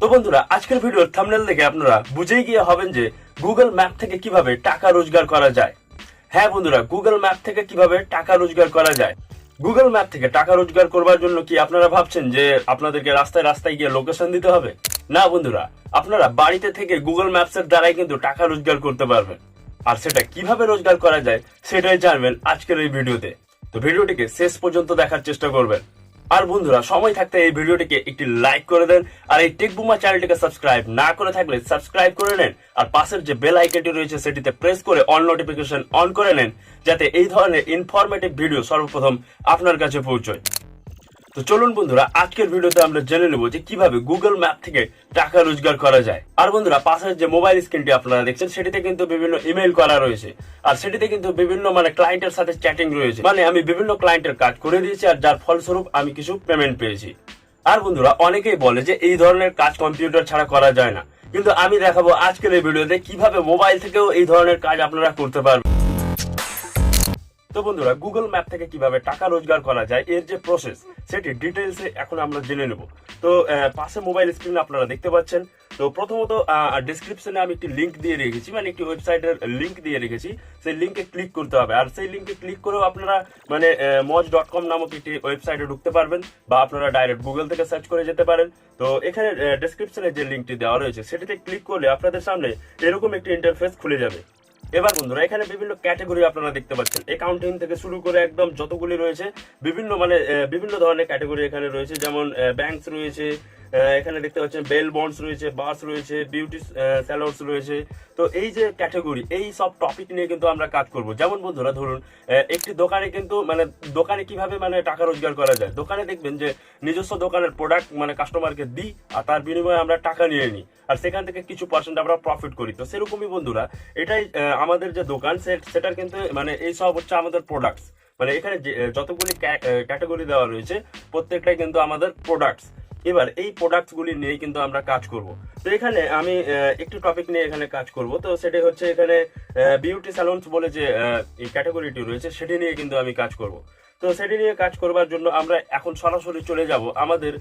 তো বন্ধুরা, আজকের ভিডিওর থাম্বনেল দেখে আপনারা বুঝেই গিয়ে হবেন যে গুগল ম্যাপ থেকে কীভাবে টাকা রোজগার করা যায়। হ্যাঁ বন্ধুরা গুগল ম্যাপ থেকে কীভাবে টাকা রোজগার করা যায়? গুগল ম্যাপ থেকে টাকা রোজগার করবার জন্য কি আপনারা ভাবছেন যে আপনাদেরকে রাস্তায় রাস্তায় গিয়ে লোকেশন দিতে হবে? না বন্ধুরা, আপনারা বাড়িতে থেকে গুগল ম্যাপসের দ্বারাই কিন্তু টাকা রোজগার করতে পারবেন। আর সেটা কীভাবে রোজগার করা যায়, সেটাই জানবেন আজকের এই ভিডিওতে। তো ভিডিওটিকে শেষ পর্যন্ত দেখার চেষ্টা করবেন। আর বন্ধুরা, সময় থাকতে এই ভিডিওটিকে একটি লাইক করে দেন আর এই টেক বুমা চ্যানেলটিকে সাবস্ক্রাইব না করে থাকলে সাবস্ক্রাইব করে নেন আর পাশের যে বেল আইকনটি রয়েছে সেটিতে প্রেস করে অন নোটিফিকেশন অন করে নেন, যাতে এই ধরনের ইনফরমেটিভ ভিডিও সর্বপ্রথম আপনার কাছে পৌঁছয়। তো চলুন বন্ধুরা, আজকের ভিডিওতে আমরা জেনে নেব যে কীভাবে গুগল ম্যাপ থেকে টাকা রোজগার করা যায়। আর বন্ধুরা, পাশের যে মোবাইল স্ক্রিনটি আপনারা দেখছেন, সেটিতে কিন্তু বিভিন্ন ইমেল করা রয়েছে। আর সেটিতে কিন্তু বিভিন্ন মানে ক্লায়েন্টের সাথে চ্যাটিং রয়েছে। মানে আমি বিভিন্ন ক্লায়েন্টের কাজ করে দিয়েছি আর যার ফলস্বরূপ আমি কিছু পেমেন্ট পেয়েছি। আর বন্ধুরা, অনেকেই বলে যে এই ধরনের কাজ কম্পিউটার ছাড়া করা যায় না। কিন্তু আমি দেখাবো আজকের এই ভিডিওতে কীভাবে মোবাইল থেকেও এই ধরনের কাজ আপনারা করতে পারবেন। তো বন্ধুরা গুগল ম্যাপ থেকে কীভাবে টাকা রোজগার করা যায়, এর যে প্রসেস সেটি ডিটেলসে এখন আমরা জেনে নেব। তো পাশে মোবাইল স্ক্রিনে আপনারা দেখতে পাচ্ছেন। তো প্রথমত ডিসক্রিপশনে আমি একটি লিংক দিয়ে রেখেছি মানে একটি ওয়েবসাইটের লিংক দিয়ে রেখেছি। সেই লিংকে ক্লিক করতে হবে। আর সেই লিংকে ক্লিক করেও আপনারা মানে মজ ডট কম নামক একটি ওয়েবসাইটে ঢুকতে পারবেন, বা আপনারা ডাইরেক্ট গুগল থেকে সার্চ করে যেতে পারেন। তো এখানে ডিসক্রিপশনে যে লিঙ্কটি দেওয়া রয়েছে, সেটিতে ক্লিক করলে আপনাদের সামনে এরকম একটি ইন্টারফেস খুলে যাবে। এবার বন্ধুরা, এখানে বিভিন্ন ক্যাটাগরি আপনারা দেখতে পাচ্ছেন। অ্যাকাউন্টিং থেকে শুরু করে একদম যতগুলি রয়েছে, বিভিন্ন মানে বিভিন্ন ধরনের ক্যাটাগরি এখানে রয়েছে। যেমন ব্যাংকস রয়েছে এখানে দেখতে পাচ্ছেন বেল বন্ডস রয়েছে, বাস রয়েছে, বিউটি স্যালোর্স রয়েছে। তো এই যে ক্যাটাগরি, এই সব টপিক নিয়ে কিন্তু আমরা কাজ করব। যেমন বন্ধুরা, ধরুন একটি দোকানে কিন্তু মানে দোকানে কীভাবে মানে টাকা রোজগার করা যায়? দোকানে দেখবেন যে, নিজস্ব দোকানের প্রোডাক্ট মানে কাস্টমারকে দিই আর তার বিনিময়ে আমরা টাকা নিয়ে নিই। আর সেখান থেকে কিছু পার্সেন্ট আমরা প্রফিট করি। তো সেরকমই বন্ধুরা, এটাই আমাদের যে দোকান সেটার কিন্তু মানে এই সব হচ্ছে আমাদের প্রোডাক্টস মানে এখানে যতগুলি ক্যাটাগরি দেওয়া রয়েছে, প্রত্যেকটাই কিন্তু আমাদের প্রোডাক্টস এবার এই প্রোডাক্টস গুলি নিয়ে কিন্তু আমরা কাজ করব। তো এখানে আমি একটি টপিক নিয়ে এখানে কাজ করব। তো সেটি হচ্ছে এখানে বিউটি স্যালন্স বলে যে ক্যাটাগরিটি রয়েছে, সেটি নিয়ে কিন্তু আমি কাজ করব। তো সেটি নিয়ে কাজ করবার জন্য আমরা এখন সরাসরি চলে যাব আমাদের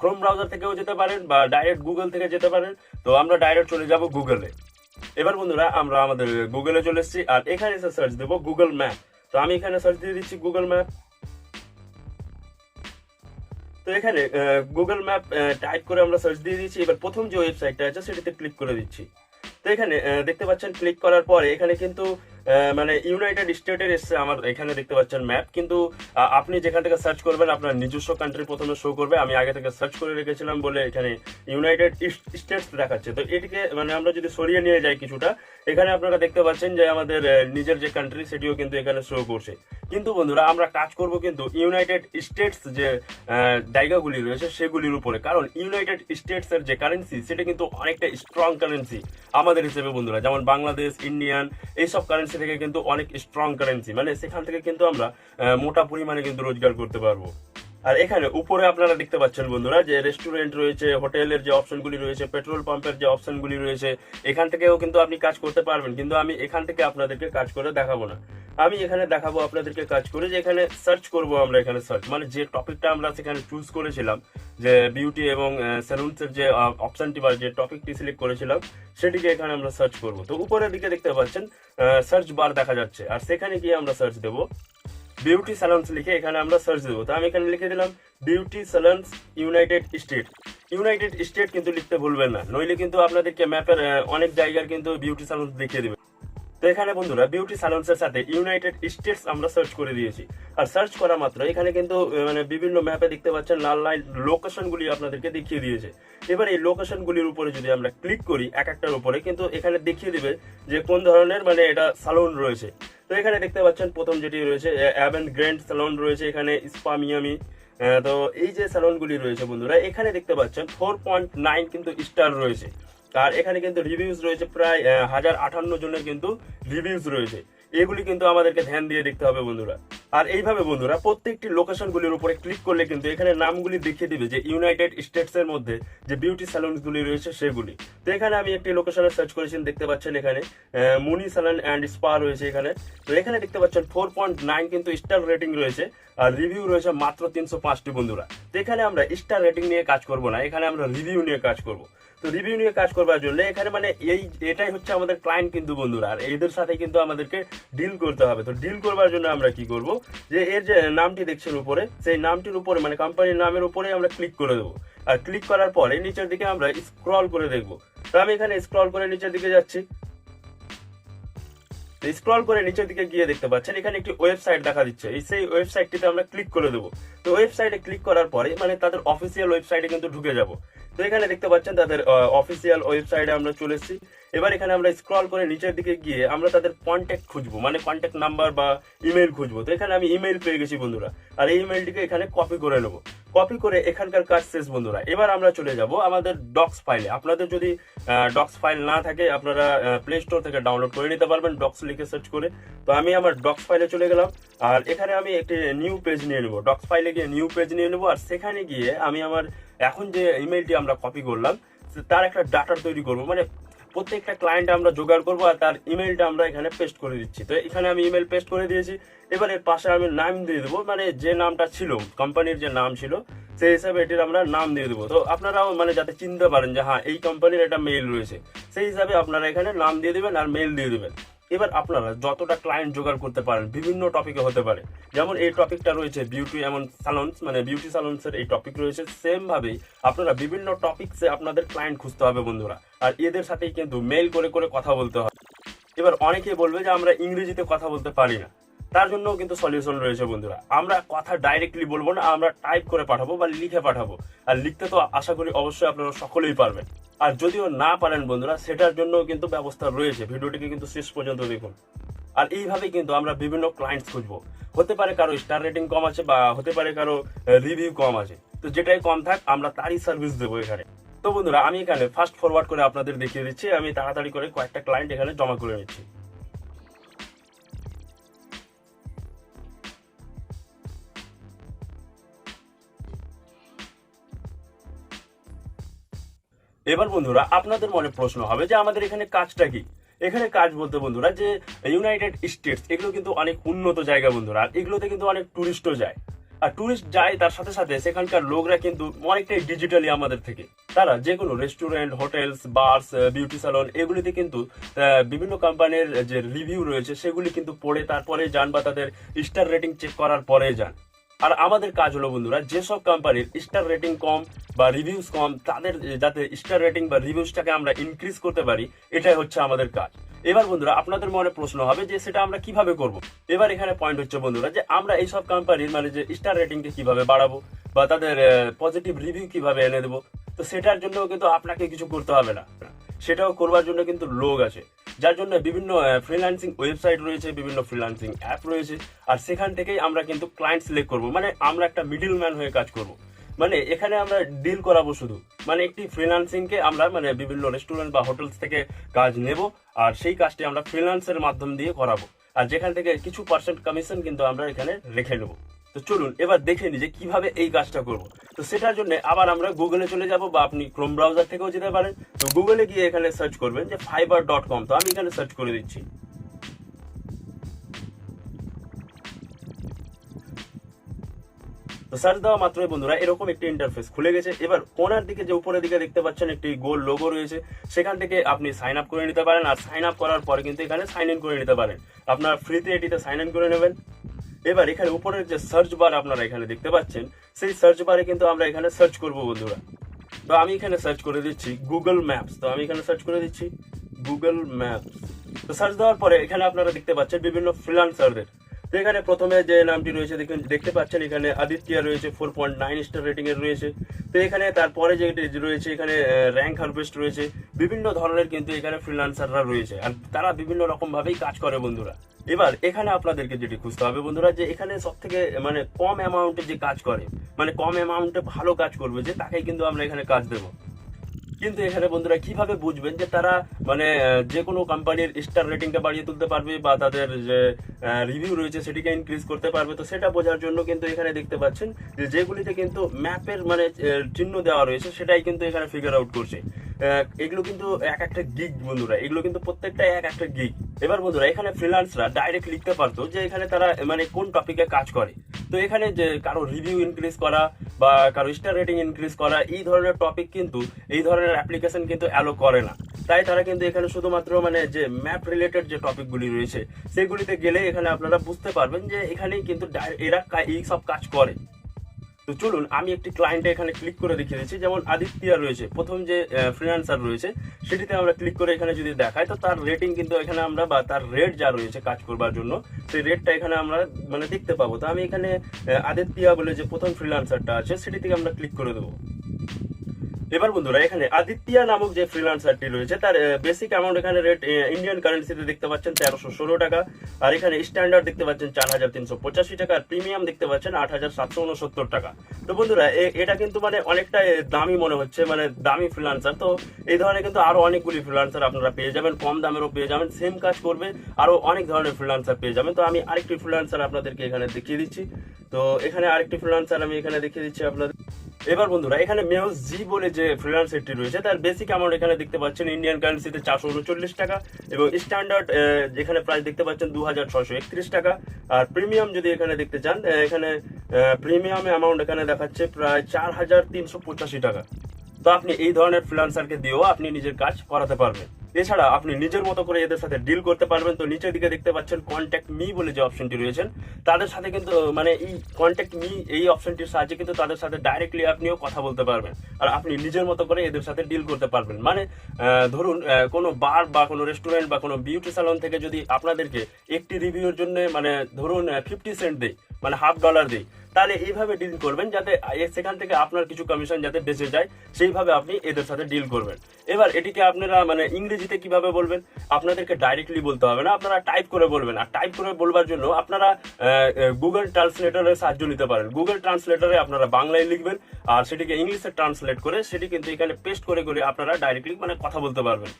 ক্রোম ব্রাউজার থেকেও যেতে পারেন বা ডাইরেক্ট গুগল থেকে যেতে পারেন। তো আমরা ডাইরেক্ট চলে যাব গুগলে এবার বন্ধুরা, আমরা আমাদের গুগলে চলে এসেছি, আর এখানে এসে সার্চ দেবো গুগল ম্যাপ তো আমি এখানে সার্চ দিয়ে দিচ্ছি গুগল ম্যাপ তো এখানে গুগল ম্যাপ টাইপ করে আমরা সার্চ দিয়ে দিচ্ছি এবার প্রথম যে ওয়েবসাইটটা আছে, সেটাতে ক্লিক করে দিচ্ছি। তো এখানে দেখতে পাচ্ছেন ক্লিক করার পরে এখানে কিন্তু মানে ইউনাইটেড স্টেটের এসছে আমার এখানে দেখতে পাচ্ছেন ম্যাপ কিন্তু আপনি যেখান থেকে সার্চ করবেন, আপনার নিজস্ব কান্ট্রি প্রথমে শো করবে। আমি আগে থেকে সার্চ করে রেখেছিলাম বলে এখানে ইউনাইটেড স্টেটস দেখাচ্ছে। তো এটিকে মানে আমরা যদি সরিয়ে নিয়ে যাই কিছুটা, এখানে আপনারা দেখতে পাচ্ছেন যে আমাদের নিজের যে কান্ট্রি সেটিও কিন্তু এখানে শো করছে। কিন্তু বন্ধুরা, আমরা কাজ করব কিন্তু ইউনাইটেড স্টেটস যে জায়গাগুলি রয়েছে, সেগুলির উপরে। কারণ ইউনাইটেড স্টেটস এর যে কারেন্সি সেটা কিন্তু অনেকটা স্ট্রং কারেন্সি আমাদের হিসেবে বন্ধুরা। যেমন বাংলাদেশ ইন্ডিয়ান এইসব কারেন্সি থেকে কিন্তু অনেক স্ট্রং কারেন্সি মানে সেখান থেকে কিন্তু আমরা মোটা পরিমাণে কিন্তু রোজগার করতে পারব। আর এখানে উপরে আপনারা দেখতে পাচ্ছেন বন্ধুরা যে রেস্টুরেন্ট রয়েছে, হোটেলের যে অপশনগুলি রয়েছে পেট্রোল পাম্পের যে অপশনগুলি রয়েছে, এখান থেকেও কিন্তু আপনি কাজ করতে পারবেন। কিন্তু আমি এখান থেকে আপনাদেরকে কাজ করে দেখাবো না। আমি এখানে দেখাবো আপনাদেরকে কাজ করে যে এখানে সার্চ করব আমরা এখানে সার্চ মানে যে টপিকটা আমরা সেখানে চুজ করেছিলাম, যে বিউটি এবং সেলুনসের যে অপশনটি বা যে টপিকটি সিলেক্ট করেছিলাম, সেটিকে এখানে আমরা সার্চ করব। তো উপরের দিকে দেখতে পাচ্ছেন সার্চ বার দেখা যাচ্ছে। আর সেখানে গিয়ে আমরা সার্চ দেবো বিউটি স্যালন্স লিখে এখানে আমরা সার্চ দেবো। তো আমি এখানে লিখে দিলাম, beauty salons United State. United State কিন্তু লিখতে ভুলবেন না। নইলে কিন্তু আপনাদেরকে ম্যাপের অনেক জায়গার কিন্তু বিউটি স্যালন্স দেখিয়ে দেবে। তো এখানে বন্ধুরা, বিউটি স্যালন্সের সাথে ইউনাইটেড স্টেটস আমরা সার্চ করে দিয়েছি। আর সার্চ করা মাত্র, এখানে কিন্তু মানে বিভিন্ন ম্যাপে দেখতে পাচ্ছেন লাল লাইন লোকেশনগুলি আপনাদেরকে দেখিয়ে দিয়েছে। এবার এই লোকেশনগুলির উপরে যদি আমরা ক্লিক করি, এক একটার উপরে কিন্তু এখানে দেখিয়ে দিবে যে কোন ধরনের মানে এটা সালন রয়েছে। তো এখানে দেখতে পাচ্ছেন প্রথম যেটি রয়েছে অ্যাভেন গ্র্যান্ড স্যালন রয়েছে এখানে স্পামিয়ামি তো এই যে স্যালনগুলি রয়েছে বন্ধুরা, এখানে দেখতে পাচ্ছেন ফোর পয়েন্ট নাইন কিন্তু স্টার রয়েছে। আর এখানে কিন্তু রিভিউজ রয়েছে প্রায় হাজার আঠান্ন জনের কিন্তু রিভিউস রয়েছে। এগুলি কিন্তু আমাদেরকে ধ্যান দিয়ে দেখতে হবে বন্ধুরা। আর এইভাবে বন্ধুরা, প্রত্যেকটি লোকেশনগুলির উপরে ক্লিক করলে কিন্তু এখানে নামগুলি দেখিয়ে দিবে যে ইউনাইটেড স্টেটস এর মধ্যে যে বিউটি স্যালুনগুলি রয়েছে সেগুলি। তো এখানে আমি একটি লোকেশনে সার্চ করেছি দেখতে পাচ্ছেন এখানে মুনি স্যালন অ্যান্ড স্পা রয়েছে এখানে। তো এখানে দেখতে পাচ্ছেন ফোর পয়েন্ট নাইন কিন্তু স্টার রেটিং রয়েছে, আর রিভিউ রয়েছে মাত্র তিনশো পাঁচটি বন্ধুরা। তো এখানে আমরা স্টার রেটিং নিয়ে কাজ করব না, এখানে আমরা রিভিউ নিয়ে কাজ করব। তো রিভিউ নিয়ে কাজ করবার জন্য এখানে মানে এই এটাই হচ্ছে আমাদের ক্লায়েন্ট কিন্তু বন্ধুরা। আর এদের সাথে কিন্তু আমাদেরকে ডিল করতে হবে। তো ডিল করবার জন্য আমরা কি করব? যে এর যে নামটি দেখছেন উপরে, সেই নামটির উপরে মানে কোম্পানির নামের উপরে আমরা ক্লিক করে দেবো। আর ক্লিক করার পরে নিচের দিকে আমরা স্ক্রল করে দেখব। তো আমি এখানে স্ক্রল করে নিচের দিকে যাচ্ছি। স্ক্রল করে নিচের দিকে গিয়ে দেখতে পাচ্ছেন, এখানে একটি ওয়েবসাইট দেখা দিচ্ছে। এই সেই ওয়েবসাইটটিতে আমরা ক্লিক করে দেবো। তো ওয়েবসাইটে ক্লিক করার পরে মানে তাদের অফিসিয়াল ওয়েবসাইটে কিন্তু ঢুকে যাব। তো এখানে দেখতে পাচ্ছেন তাদের অফিসিয়াল ওয়েবসাইটে আমরা চলে এসেছি। এবার এখানে আমরা স্ক্রল করে নিচের দিকে গিয়ে আমরা তাদের কন্ট্যাক্ট খুঁজবো মানে কন্ট্যাক্ট নাম্বার বা ইমেল খুঁজবো। তো এখানে আমি ইমেল পেয়ে গেছি বন্ধুরা, আর এই ইমেলটিকে এখানে কপি করে নেব। কপি করে এখানকার কাজ শেষ বন্ধুরা। এবার আমরা চলে যাব আমাদের ডক্স ফাইলে আপনাদের যদি ডক্স ফাইল না থাকে, আপনারা প্লে স্টোর থেকে ডাউনলোড করে নিতে পারবেন ডক্স লিখে সার্চ করে। তো আমি আমার ডক্স ফাইলে চলে গেলাম, আর এখানে আমি একটি নিউ পেজ নিয়ে নেব। ডক্স ফাইলে গিয়ে নিউ পেজ নিয়ে নেব, আর সেখানে গিয়ে আমি আমার এখন যে ইমেলটি আমরা কপি করলাম তার একটা ডাটা তৈরি করব। মানে প্রত্যেকটা ক্লায়েন্ট আমরা জোগাড় করব আর তার ইমেলটা আমরা এখানে পেস্ট করে দিচ্ছি। তো এখানে আমি ইমেল পেস্ট করে দিয়েছি। এবার এর পাশে আমি নাম দিয়ে দেবো। মানে যে নামটা ছিল কোম্পানির যে নাম ছিল, সেই হিসাবে এটির আমরা নাম দিয়ে দেবো। তো আপনারাও মানে যাতে চিনতে পারেন যে হ্যাঁ এই কোম্পানির একটা মেইল রয়েছে। সেই হিসাবে আপনারা এখানে নাম দিয়ে দেবেন আর মেইল দিয়ে দেবেন। এবার আপনারা যতটা ক্লায়েন্ট জোগাড় করতে পারেন, বিভিন্ন টপিকে হতে পারে। যেমন এই টপিকটা রয়েছে বিউটি এমন সালন্স মানে বিউটি সালন্সের এই টপিক রয়েছে। সেম ভাবেই আপনারা বিভিন্ন টপিকসে আপনাদের ক্লায়েন্ট খুঁজতে হবে বন্ধুরা। আর এদের সাথেই কিন্তু মেইল করে করে কথা বলতে হবে। এবার অনেকে বলবে যে আমরা ইংরেজিতে কথা বলতে পারি না। তার জন্য কিন্তু সলিউশন রয়েছে বন্ধুরা। আমরা কথা ডাইরেক্টলি বলব না, আমরা টাইপ করে পাঠাবো বা লিখে পাঠাবো। আর লিখতে তো আশা করি অবশ্যই আপনারা সকলেই পারবেন। আর যদিও না পারেন বন্ধুরা, সেটার জন্য কিন্তু ব্যবস্থা রয়েছে। ভিডিওটিকে কিন্তু শেষ পর্যন্ত দেখুন। আর এইভাবে কিন্তু আমরা বিভিন্ন ক্লায়েন্টস খুঁজবো। হতে পারে কারও স্টার রেটিং কম আছে বা হতে পারে কারও রিভিউ কম আছে। তো যেটাই কম থাক, আমরা তারই সার্ভিস দেবো এখানে। তো বন্ধুরা, আমি এখানে ফাস্ট ফরওয়ার্ড করে আপনাদের দেখিয়ে দিচ্ছি। আমি তাড়াতাড়ি করে কয়েকটা ক্লায়েন্ট এখানে জমা করে নিচ্ছি। এবার বন্ধুরা, আপনাদের মনে প্রশ্ন হবে যে আমাদের এখানে কাজটা কি? এখানে কাজ বলতে বন্ধুরা, যে ইউনাইটেড স্টেটস এগুলো কিন্তু অনেক উন্নত জায়গা বন্ধুরা, আর এগুলোতে কিন্তু অনেক টুরিস্টও যায়। আর টুরিস্ট যায় তার সাথে সাথে সেখানকার লোকরা কিন্তু অনেকটাই ডিজিটালি আমাদের থেকে। তারা যে কোনো restaurant hotels bars beauty salon এগুলিতে কিন্তু বিভিন্ন কোম্পানির যে রিভিউ রয়েছে, সেগুলি কিন্তু পড়ে, তারপরে যান বা তাদের স্টার রেটিং চেক করার পরে যান। আর আমাদের কাজ হলো বন্ধুরা, যেসব কোম্পানির স্টার রেটিং কম বা রিভিউস কম, তাদের যাতে স্টার রেটিং বা রিভিউসটাকে আমরা ইনক্রিজ করতে পারি, এটাই হচ্ছে আমাদের কাজ। এবার বন্ধুরা, আপনাদের মনে প্রশ্ন হবে যে সেটা আমরা কীভাবে করব? এবার এখানে পয়েন্ট হচ্ছে বন্ধুরা যে আমরা এইসব কোম্পানির মানে যে স্টার রেটিংকে কীভাবে বাড়াবো বা তাদের পজিটিভ রিভিউ কীভাবে এনে দেবো, তো সেটার জন্য কিন্তু আপনাকে কিছু করতে হবে না। সেটাও করবার জন্য কিন্তু লোক আছে। যার জন্য বিভিন্ন ফ্রিল্যান্সিং ওয়েবসাইট রয়েছে, বিভিন্ন ফ্রিল্যান্সিং অ্যাপ রয়েছে, আর সেখান থেকেই আমরা কিন্তু ক্লায়েন্ট সিলেক্ট করব। মানে আমরা একটা মিডিল ম্যান হয়ে কাজ করব। মানে এখানে আমরা ডিল করাবো শুধু। মানে একটি ফ্রিল্যান্সিংকে আমরা মানে বিভিন্ন রেস্টুরেন্ট বা হোটেলস থেকে কাজ নেব, আর সেই কাজটি আমরা ফ্রিল্যান্সের মাধ্যম দিয়ে করাবো। আর যেখান থেকে কিছু পার্সেন্ট কমিশন কিন্তু আমরা এখানে রেখে নেব। তো চলুন, এবার দেখে নি যে কীভাবে এই কাজটা করব। তো সেটার জন্য আবার আমরা গুগলে চলে যাব বা আপনি ক্রোম ব্রাউজার থেকেও যেতে পারেন। তো গুগলে গিয়ে এখানে সার্চ করবেন যে ফাইবার ডট কম তো আমি এখানে সার্চ করে দিচ্ছি। তো সার্চ দেওয়া মাত্রই বন্ধুরা, এরকম একটি ইন্টারফেস খুলে গেছে। এবার কোনার দিকে যে উপরের দিকে দেখতে পাচ্ছেন একটি গোল লোগো রয়েছে। সেখান থেকে আপনি সাইন আপ করে নিতে পারেন। আর সাইন আপ করার পরে কিন্তু এখানে সাইন ইন করে নিতে পারেন। আপনার ফ্রিতে এটিতে সাইন ইন করে নেবেন। এবার এখানে উপরের যে সার্চ বার আপনারা এখানে দেখতে পাচ্ছেন, সেই সার্চ বারে কিন্তু আমরা এখানে সার্চ করব বন্ধুরা। তো আমি এখানে সার্চ করে দিচ্ছি গুগল ম্যাপস তো আমি এখানে সার্চ করে দিচ্ছি গুগল ম্যাপস তো সার্চ দেওয়ার পরে এখানে আপনারা দেখতে পাচ্ছেন বিভিন্ন ফ্রিলান্সারদের তো এখানে প্রথমে যে নামটি রয়েছে, দেখুন, দেখতে পাচ্ছেন, এখানে আদিত্য রয়েছে four point nine star rating এর রয়েছে। তো এখানে তারপরে যে রয়েছে, এখানে র্যাঙ্ক হারভেস্ট রয়েছে। বিভিন্ন ধরনের কিন্তু এখানে ফ্রিলান্সাররা রয়েছে। আর তারা বিভিন্ন রকম ভাবেই কাজ করে, বন্ধুরা। এবার, এখানে আপনাদেরকে যেটি খুঁজতে হবে, বন্ধুরা, যে এখানে সব থেকে মানে কম অ্যামাউন্টে যে কাজ করে মানে কম অ্যামাউন্টে ভালো কাজ করবে যে, তাকেই কিন্তু আমরা এখানে কাজ দেবো। কিন্তু এখানে বন্ধুরা কীভাবে বুঝবেন যে তারা মানে যে কোনো কোম্পানির স্টার রেটিংটা বাড়িয়ে তুলতে পারবে বা তাদের যে রিভিউ রয়েছে সেটিকে ইনক্রিজ করতে পারবে, তো সেটা বোঝার জন্য কিন্তু এখানে দেখতে পাচ্ছেন যে যেগুলিতে কিন্তু ম্যাপের মানে চিহ্ন দেওয়া রয়েছে সেটাই কিন্তু এখানে ফিগার আউট করছে। এগুলো কিন্তু এক একটা গিগ বন্ধুরা, এগুলো কিন্তু প্রত্যেকটা এক একটা গিগ এবার বন্ধুরা, এখানে ফ্রিল্যান্সরা ডাইরেক্ট লিখতে পারতো যে এখানে তারা মানে কোন টপিকে কাজ করে। তো এখানে যে কারও রিভিউ ইনক্রিজ করা বা কারও স্টার রেটিং ইনক্রিজ করা, এই ধরনের টপিক কিন্তু, এই ধরনের অ্যাপ্লিকেশন কিন্তু অ্যালো করে না। তাই তারা কিন্তু এখানে শুধুমাত্র মানে যে ম্যাপ রিলেটেড যে টপিকগুলি রয়েছে, সেগুলিতে গেলে এখানে আপনারা বুঝতে পারবেন যে এখানেই কিন্তু এরা এই সব কাজ করে। তো চলুন, আমি একটি ক্লায়েন্টে এখানে ক্লিক করে দেখিয়ে দিচ্ছি। যেমন আদিত্যা রয়েছে, প্রথম যে ফ্রিল্যান্সার রয়েছে, সেটিতে আমরা ক্লিক করে এখানে যদি দেখাই, তো তার রেটিং কিন্তু এখানে আমরা, বা তার রেট যা রয়েছে কাজ করবার জন্য, সেই রেটটা এখানে আমরা মানে দেখতে পাবো। তো আমি এখানে আদিত্যা বলে যে প্রথম ফ্রিল্যান্সারটা আছে, সেটি থেকে আমরা ক্লিক করে দেবো। এবার বন্ধুরা, এখানে আদিত্যা নামক যে ফ্রিল্যান্সারটি রয়েছে, তার বেসিক অ্যামাউন্ট এখানে রেট ইন্ডিয়ান কারেন্সিতে দেখতে পাচ্ছেন তেরোশো ষোলো টাকা। আর এখানে স্ট্যান্ডার্ড দেখতে পাচ্ছেন চার হাজার তিনশো পঁচাশি টাকা। আর প্রিমিয়াম দেখতে পাচ্ছেন আট হাজার সাতশো উনসত্তর টাকা। তো বন্ধুরা এটা কিন্তু মানে অনেকটা দামি মনে হচ্ছে মানে দামি ফ্রিল্যান্সার তো এই ধরনের কিন্তু আরও অনেকগুলি ফ্রিল্যান্সার আপনারা পেয়ে যাবেন, কম দামেরও পেয়ে যাবেন সেম কাজ করবে, আরও অনেক ধরনের ফ্রিল্যান্সার পেয়ে যাবেন। তো আমি আরেকটি ফ্রিল্যান্সার আপনাদেরকে এখানে দেখিয়ে দিচ্ছি। তো এখানে আরেকটি ফ্রিল্যান্সার আমি এখানে দেখিয়ে দিচ্ছি আপনাদের। এবার বন্ধুরা, এখানে মেয়স জি বলে যে ফ্রিল্যান্সারটি রয়েছে, তার বেসিক অ্যামাউন্ট এখানে দেখতে পাচ্ছেন ইন্ডিয়ান কারেন্সিতে চারশো উনচল্লিশ টাকা এবং স্ট্যান্ডার্ড যেখানে প্রাইস দেখতে পাচ্ছেন দু হাজার ছশো একত্রিশ টাকা। আর প্রিমিয়াম যদি এখানে দেখতে চান এখানে প্রিমিয়াম অ্যামাউন্ট এখানে দেখাচ্ছে প্রায় চার হাজার তিনশো পঁচাশি টাকা। তো আপনি এই ধরনের ফ্রিলান্সারকে দিয়েও আপনি নিজের কাজ করাতে পারবেন। এছাড়া আপনি নিজের মতো করে এদের সাথে ডিল করতে পারবেন। তো নিচের দিকে দেখতে পাচ্ছেন কন্ট্যাক্ট মি বলে যে অপশনটি রয়েছেন তাদের সাথে কিন্তু মানে এই কন্ট্যাক্ট মি এই অপশনটির সাহায্যে কিন্তু তাদের সাথে ডাইরেক্টলি আপনিও কথা বলতে পারবেন। আর আপনি নিজের মতো করে এদের সাথে ডিল করতে পারবেন। মানে ধরুন কোনো বার বা কোনো রেস্টুরেন্ট বা কোনো বিউটি স্যালন থেকে যদি আপনাদেরকে একটি রিভিউর জন্য মানে ধরুন ফিফটি সেন্ট দেয় মানে হাফ ডলার দেয় তাহলে এইভাবে ডিল করবেন যাতে সেখান থেকে আপনার কিছু কমিশন যাতে বেঁচে যায়, সেইভাবে আপনি এদের সাথে ডিল করবেন। এবার এটিকে আপনারা মানে ইংরেজিতে কীভাবে বলবেন? আপনাদেরকে ডাইরেক্টলি বলতে হবে না, আপনারা টাইপ করে বলবেন। আর টাইপ করে বলবার জন্য আপনারা গুগল ট্রান্সলেটরের সাহায্য নিতে পারেন। গুগল ট্রান্সলেটরে আপনারা বাংলায় লিখবেন, আর সেটিকে ইংলিশে ট্রান্সলেট করে সেটি কিন্তু এখানে পেস্ট করে করে আপনারা ডাইরেক্টলি মানে কথা বলতে পারবেন।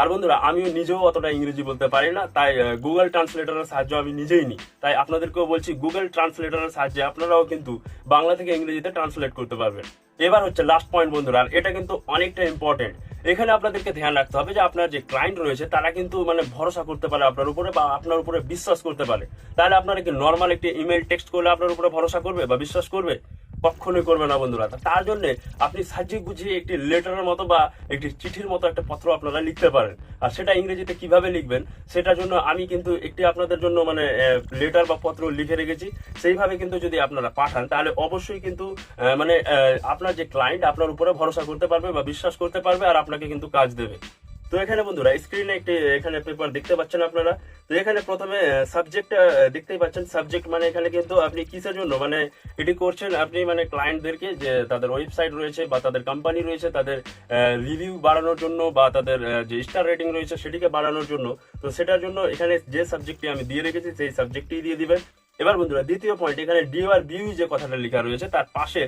আর বন্ধুরা, আমিও নিজেও অতটা ইংরেজি বলতে পারি না, তাই গুগল ট্রান্সলেটরের সাহায্য আমি নিজেই নিই। তাই আপনাদেরকেও বলছি গুগল ট্রান্সলেটরের সাহায্যে আপনারাও কিন্তু বাংলা থেকে ইংরেজিতে ট্রান্সলেট করতে পারবেন। এবার হচ্ছে লাস্ট পয়েন্ট বন্ধুরা, আর এটা কিন্তু অনেকটা ইম্পর্টেন্ট এখানে আপনাদেরকে ধ্যান রাখতে হবে যে আপনার যে ক্লায়েন্ট রয়েছে, তারা কিন্তু মানে ভরসা করতে পারে আপনার উপরে বা আপনার উপরে বিশ্বাস করতে পারে। তাহলে আপনারা কি নর্মাল একটি ইমেল টেক্সট করলে আপনার উপরে ভরসা করবে বা বিশ্বাস করবে? কখনোই করবে না বন্ধুরা। তার জন্য আপনি সাজিয়ে গুছিয়ে একটি লেটারের মতো বা একটি চিঠির মতো একটা পত্র আপনারা লিখতে পারেন। আর সেটা ইংরেজিতে কীভাবে লিখবেন, সেটার জন্য আমি কিন্তু একটি আপনাদের জন্য মানে লেটার বা পত্র লিখে রেখেছি। সেইভাবে কিন্তু যদি আপনারা পাঠান, তাহলে অবশ্যই কিন্তু মানে আপনার যে ক্লায়েন্ট আপনার উপরে ভরসা করতে পারবে বা বিশ্বাস করতে পারবে আর আপনাকে কিন্তু কাজ দেবে। তো এখানে বন্ধুরা স্ক্রিনে একটি, এখানে পেপার দেখতে পাচ্ছেন আপনারা। তো এখানে প্রথমে সাবজেক্ট দেখতেই পাচ্ছেন। সাবজেক্ট মানে এখানে কিন্তু আপনি কিসের জন্য মানে এটি করছেন আপনি মানে ক্লায়েন্টদেরকে যে তাদের ওয়েবসাইট রয়েছে বা তাদের কোম্পানি রয়েছে, তাদের রিভিউ বাড়ানোর জন্য বা তাদের যে স্টার রেটিং রয়েছে সেটিকে বাড়ানোর জন্য। তো সেটার জন্য এখানে যে সাবজেক্টটি আমি দিয়ে রেখেছি, সেই সাবজেক্টটি দিয়ে দিবেন। এবার বন্ধুরা, দ্বিতীয় পয়েন্ট এখানে ডিও আর বিউ যে কথাটা লেখা রয়েছে, তার পাশে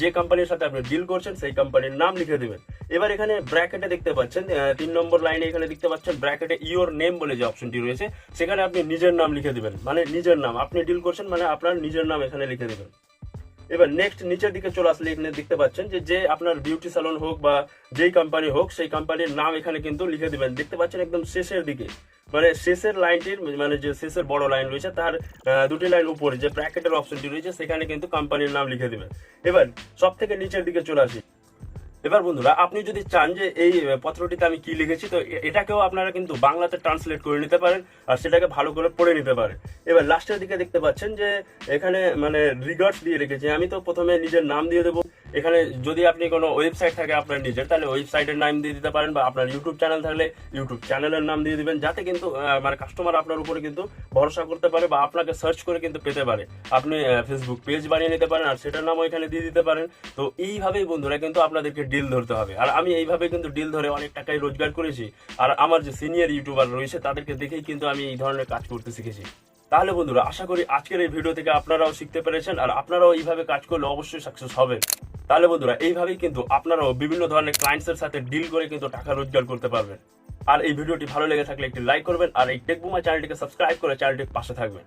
যে কোম্পানির সাথে আপনি ডিল করছেন, সেই কোম্পানির নাম লিখে দেবেন। এবার এখানে ব্র্যাকেটে দেখতে পাচ্ছেন তিন নম্বর লাইনে এখানে দেখতে পাচ্ছেন ব্র্যাকেটে ইওর নেম বলে যে অপশনটি রয়েছে, সেখানে আপনি নিজের নাম লিখে দেবেন। মানে নিজের নাম, আপনি ডিল করছেন মানে আপনার নিজের নাম এখানে লিখে দিবেন। এবার নেক্সট নিচের দিকে চলে আসলে এখানে দেখতে পাচ্ছেন যে যে আপনার বিউটি স্যালন হোক বা যেই কোম্পানি হোক, সেই কোম্পানির নাম এখানে কিন্তু লিখে দিবেন। দেখতে পাচ্ছেন একদম শেষের দিকে। মানে শেষের লাইনটির মানে যে শেষের বড় লাইন রয়েছে, তার দুটি লাইন উপরে যে ব্র্যাকেটের অপশনটি রয়েছে, সেখানে কিন্তু কোম্পানির নাম লিখে দেবেন। এবার সব থেকে নিচের দিকে চলে আসি। এবার বন্ধুরা, আপনি যদি চান যে এই পত্রটিতে আমি কি লিখেছি, তো এটাকেও আপনারা কিন্তু বাংলাতে ট্রান্সলেট করে নিতে পারেন আর সেটাকে ভালো করে পড়ে নিতে পারেন। এবার লাস্টের দিকে দেখতে পাচ্ছেন যে এখানে মানে রিগার্ডস দিয়ে রেখেছি। আমি তো প্রথমে নিজের নাম দিয়ে দেবো। এখানে যদি আপনি কোনো ওয়েবসাইট থাকে আপনার নিজের, তাহলে ওয়েবসাইটের নাম দিয়ে দিতে পারেন বা আপনার ইউটিউব চ্যানেল থাকলে ইউটিউব চ্যানেলের নাম দিয়ে দিবেন, যাতে কিন্তু মানে কাস্টমার আপনার উপরে কিন্তু ভরসা করতে পারে বা আপনাকে সার্চ করে কিন্তু পেতে পারে। আপনি ফেসবুক পেজ বানিয়ে নিতে পারেন আর সেটার নামও এখানে দিয়ে দিতে পারেন। তো এইভাবেই বন্ধুরা কিন্তু আপনাদেরকে ডিল ধরতে হবে। আর আমি এইভাবে কিন্তু ডিল ধরে অনেক টাকাই রোজগার করেছি। আর আমার যে সিনিয়র ইউটিউবার রয়েছে, তাদেরকে দেখেই কিন্তু আমি এই ধরনের কাজ করতে শিখেছি। তাহলে বন্ধুরা, আশা করি আজকের এই ভিডিও থেকে আপনারাও শিখতে পেরেছেন। আর আপনারাও এইভাবে কাজ করলে অবশ্যই সাকসেস হবেন। তাহলে বন্ধুরা, এইভাবেই কিন্তু আপনারাও বিভিন্ন ধরনের ক্লায়েন্টসের সাথে ডিল করে কিন্তু টাকা রোজগার করতে পারবেন। আর এই ভিডিওটি ভালো লেগে থাকলে একটি লাইক করবেন, আর এই টেকবুমা চ্যানেলটিকে সাবস্ক্রাইব করে চ্যানেলটির পাশে থাকবেন।